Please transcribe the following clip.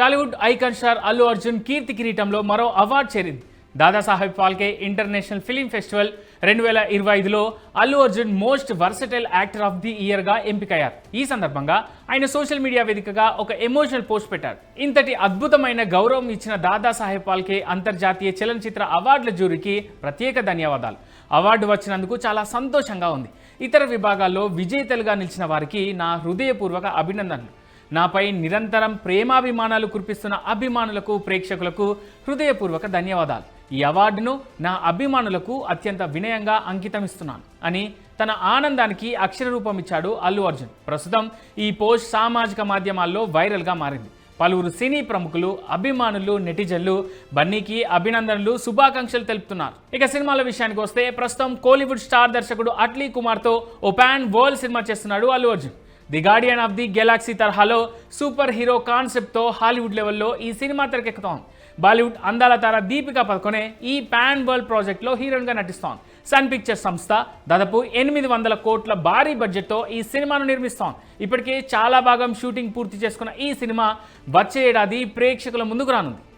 Tollywood icon star Allu Arjun కీర్తి కిరీటంలో మరో award చేరింది. Dadasaheb Phalke international film festival రెండు వేల ఇరవై ఐదులో Allu Arjun most versatile actor of the ఇయర్గా ఎంపికయ్యారు. ఈ సందర్భంగా ఆయన సోషల్ మీడియా వేదికగా ఒక ఎమోషనల్ పోస్ట్ పెట్టారు. ఇంతటి అద్భుతమైన గౌరవం ఇచ్చిన దాదాసాహెబ్ ఫాల్కే అంతర్జాతీయ చలనచిత్ర అవార్డుల జ్యూరీకి ప్రత్యేక ధన్యవాదాలు. అవార్డు వచ్చినందుకు చాలా సంతోషంగా ఉంది. ఇతర విభాగాల్లో విజేతలుగా నిలిచిన వారికి నా హృదయపూర్వక అభినందనలు. నాపై నిరంతరం ప్రేమాభిమానాలు కురిపిస్తున్న అభిమానులకు ప్రేక్షకులకు హృదయపూర్వక ధన్యవాదాలు. ఈ అవార్డును నా అభిమానులకు అత్యంత వినయంగా అంకితమిస్తున్నాను అని తన ఆనందానికి అక్షర రూపం ఇచ్చాడు అల్లు అర్జున్. ప్రస్తుతం ఈ పోస్ట్ సామాజిక మాధ్యమాల్లో వైరల్గా మారింది. పలువురు సినీ ప్రముఖులు అభిమానులు నెటిజన్లు బన్నీకి అభినందనలు శుభాకాంక్షలు తెలుపుతున్నారు. ఇక సినిమాల విషయానికి వస్తే ప్రస్తుతం కోలీవుడ్ స్టార్ దర్శకుడు అట్లీ కుమార్తో ఓ ప్యాన్ వరల్డ్ సినిమా చేస్తున్నాడు Allu Arjun. The guardian of the galaxy తరహాలో సూపర్ హీరో కాన్సెప్ట్తో హాలీవుడ్ లెవెల్లో ఈ సినిమా తెరకెక్కుతోంది బాలీవుడ్ అందాల తార దీపికా పదుకొనే ఈ పాన్ వరల్డ్ ప్రాజెక్ట్లో హీరోయిన్గా నటిస్తోంది సన్ పిక్చర్స్ సంస్థ దాదాపు ఎనిమిది వందల కోట్ల భారీ బడ్జెట్తో ఈ సినిమాను నిర్మిస్తోంది ఇప్పటికే చాలా భాగం షూటింగ్ పూర్తి చేసుకున్న ఈ సినిమా వచ్చే ఏడాది ప్రేక్షకుల ముందుకు రానుంది.